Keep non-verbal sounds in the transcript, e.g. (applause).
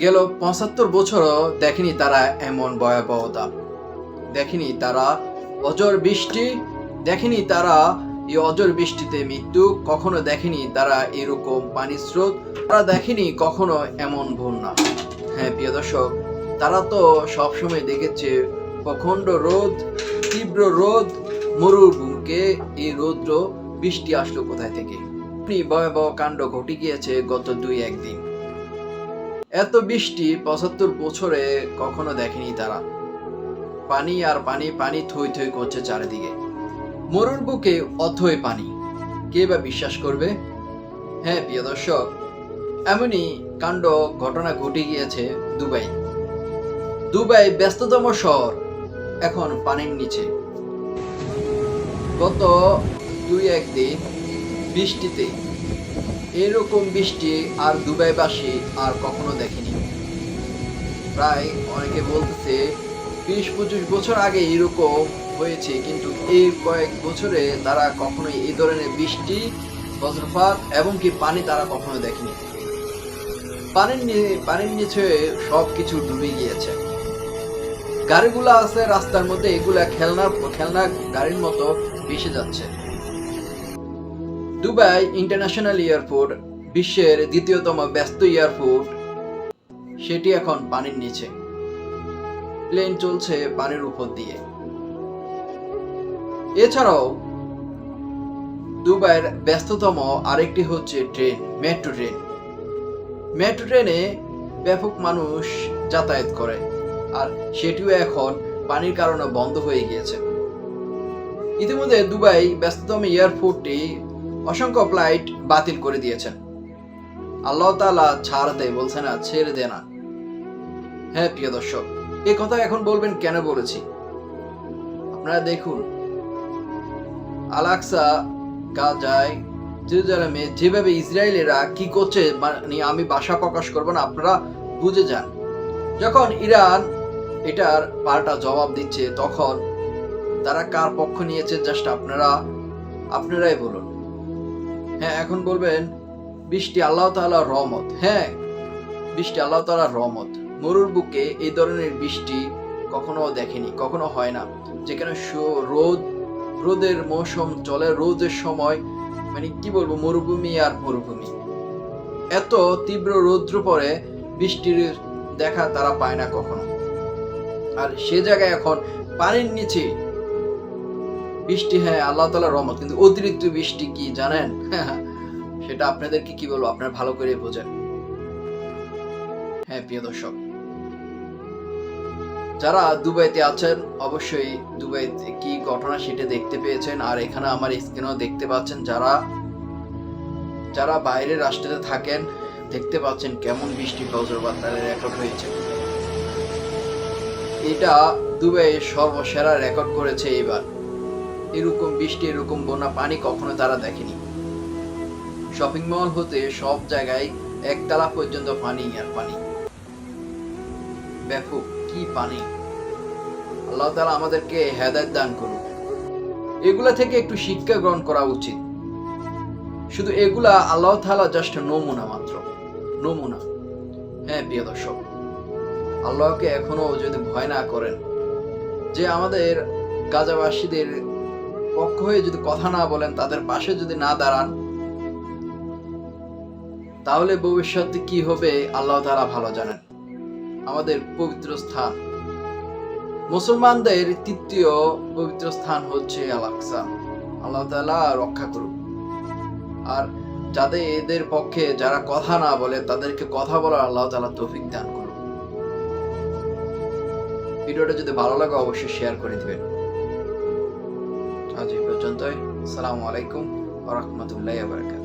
গেল পঁচাত্তর বছরও দেখেনি তারা এমন ভয়াবহতা। দেখেনি তারা অজর বৃষ্টি, দেখেনি তারা এই অজর বৃষ্টিতে মৃত্যু, কখনো দেখেনি তারা এরকম পানি স্রোত, তারা দেখেনি কখনো এমন বন্যা। হ্যাঁ প্রিয় দর্শক, তারা তো সবসময় দেখেছে প্রখণ্ড রোদ, তীব্র রোদ, মরুভূমিকে, এই রৌদ্র বৃষ্টি আসলো কোথায় থেকে? ভয়াবহ কাণ্ড ঘটে গিয়েছে গত দুই একদিন এত বৃষ্টি পঁচাত্তর বছরে কখনো দেখেনি তারা। পানি আর পানি পানি থই থই করছে চারিদিকে। মরুর বুকে অথই পানি। কে বা বিশ্বাস করবে? হ্যাঁ প্রিয় দর্শক, এমনই কাণ্ড ঘটনা ঘটে গিয়েছে দুবাই। দুবাই ব্যস্ততম শহর, এখন পানির নিচে। গত দুই একদিন বৃষ্টিতে এরকম বৃষ্টি আর দুবাইবাসী আর কখনো দেখেনি। প্রায় অনেকে বলতেছে বিশ পঁচিশ বছর আগে এরকম হয়েছে, কিন্তু এই কয়েক বছরে তারা কখনোই এই ধরনের বৃষ্টি, বজ্রপাত এবং কি পানি তারা কখনো দেখেনি। পানির পানির নিচে সব কিছু ডুবে গিয়েছে। গাড়িগুলো আছে রাস্তার মধ্যে, এগুলা খেলনা খেলনা গাড়ির মতো ভেসে যাচ্ছে। দুবাই ইন্টারন্যাশনাল এয়ারপোর্ট, বিশ্বের দ্বিতীয়তম ব্যস্ত এয়ারপোর্ট, সেটি এখন পানির নিচে। প্লেন চলছে পানির উপর দিয়ে। এছাড়াও, দুবাইয়ের ব্যস্ততম আরেকটি হচ্ছে ট্রেন, মেট্রো ট্রেন। মেট্রো ট্রেনে ব্যাপক মানুষ যাতায়াত করে, আর সেটিও এখন পানির কারণে বন্ধ হয়ে গিয়েছে। ইতিমধ্যে দুবাই ব্যস্ততম এয়ারপোর্টটি অসংখ্য ফ্লাইট বাতিল করে দিয়েছেন আল্লাহ তালা ছাড় দেয় বলছে না, ছেড়ে দে না। হ্যাঁ প্রিয় দর্শক এই কথা এখন বলবেন কেন বলেছি? আপনারা দেখুন আলাক্সা গাজায়, জেরুজালেমে যেভাবে ইসরায়েলেরা কি করছে মানে আমি বাসা প্রকাশ করব না, আপনারা বুঝে যান। যখন ইরান এটার পাল্টা জবাব দিচ্ছে, তখন তারা কার পক্ষ নিয়েছে, জাস্ট আপনারা, আপনারাই বলুন। হ্যাঁ এখন বলবেন, বৃষ্টি আল্লাহ তাআলার রহমত। হ্যাঁ বৃষ্টি আল্লাহ তাআলার রহমত। মরুর বুকে এই ধরনের বৃষ্টি কখনো দেখেনি, কখনো হয় না। যেখানে রোদ, রোদের মৌসুম চলে, রোদের সময় মানে কি বলব, মরুভূমি আর মরুভূমি। এত তীব্র রৌদ্র পরে বৃষ্টির দেখা তারা পায় না কখনো। আর সে জায়গায় এখন পানির নিচে বৃষ্টি হ্যাঁ আল্লাহ তালার রহমত, কিন্তু অতিরিক্ত বৃষ্টি কি জানেন? (laughs) সেটা আপনাদেরকে কি বলব, আপনারা ভালো করে বোঝেন। হ্যাঁ প্রিয় দর্শক, যারা দুবাইতে আছেন, অবশ্যই দুবাইতে কি ঘটনা সেটা দেখতে পেয়েছেন, আর এখানে আমার স্ক্রিনেও দেখতে পাচ্ছেন যারা যারা বাইরের রাষ্ট্রে থাকেন, দেখতে পাচ্ছেন কেমন বৃষ্টি বজ্রপাত তাদের রেকর্ড হয়েছে। এটা দুবাইয়ের সর্বসেরা রেকর্ড করেছে এবার এরকম বৃষ্টি, এরকম বন্যা, পানি কখনো তারা দেখেনি। শপিং মল হতে সব জায়গায় একতলা পর্যন্ত পানি আর পানি। ব্যাপক কি পানি? আল্লাহ তাআলা আমাদেরকে হেদায়েত দান করুন এগুলা থেকে একটু শিক্ষা গ্রহণ করা উচিত। শুধু এগুলা আল্লাহ তাআলা জাস্ট নমুনা মাত্র। নমুনা। হ্যাঁ প্রিয় দর্শক, আল্লাহকে এখনও যদি ভয় না করেন, যে আমাদের গাজাবাসীদের পক্ষ হয়ে যদি কথা না বলেন, তাদের পাশে যদি না দাঁড়ান, তাহলে ভবিষ্যতে কি হবে আল্লাহ তাআলা ভালো জানেন। আমাদের পবিত্র স্থান। মুসলমানদের তৃতীয় পবিত্র স্থান হচ্ছে আলাক্সা আল্লাহ তাআলা রক্ষা করুক। আর যাদের এদের পক্ষে যারা কথা না বলে, তাদেরকে কথা বলার আল্লাহ তাআলা তৌফিক দান করুন ভিডিওটা যদি ভালো লাগে, অবশ্যই শেয়ার করে দিবেন। আজ এই পর্যন্তই। আসসালামু আলাইকুম ওরহমতুল্লাহ বারকাত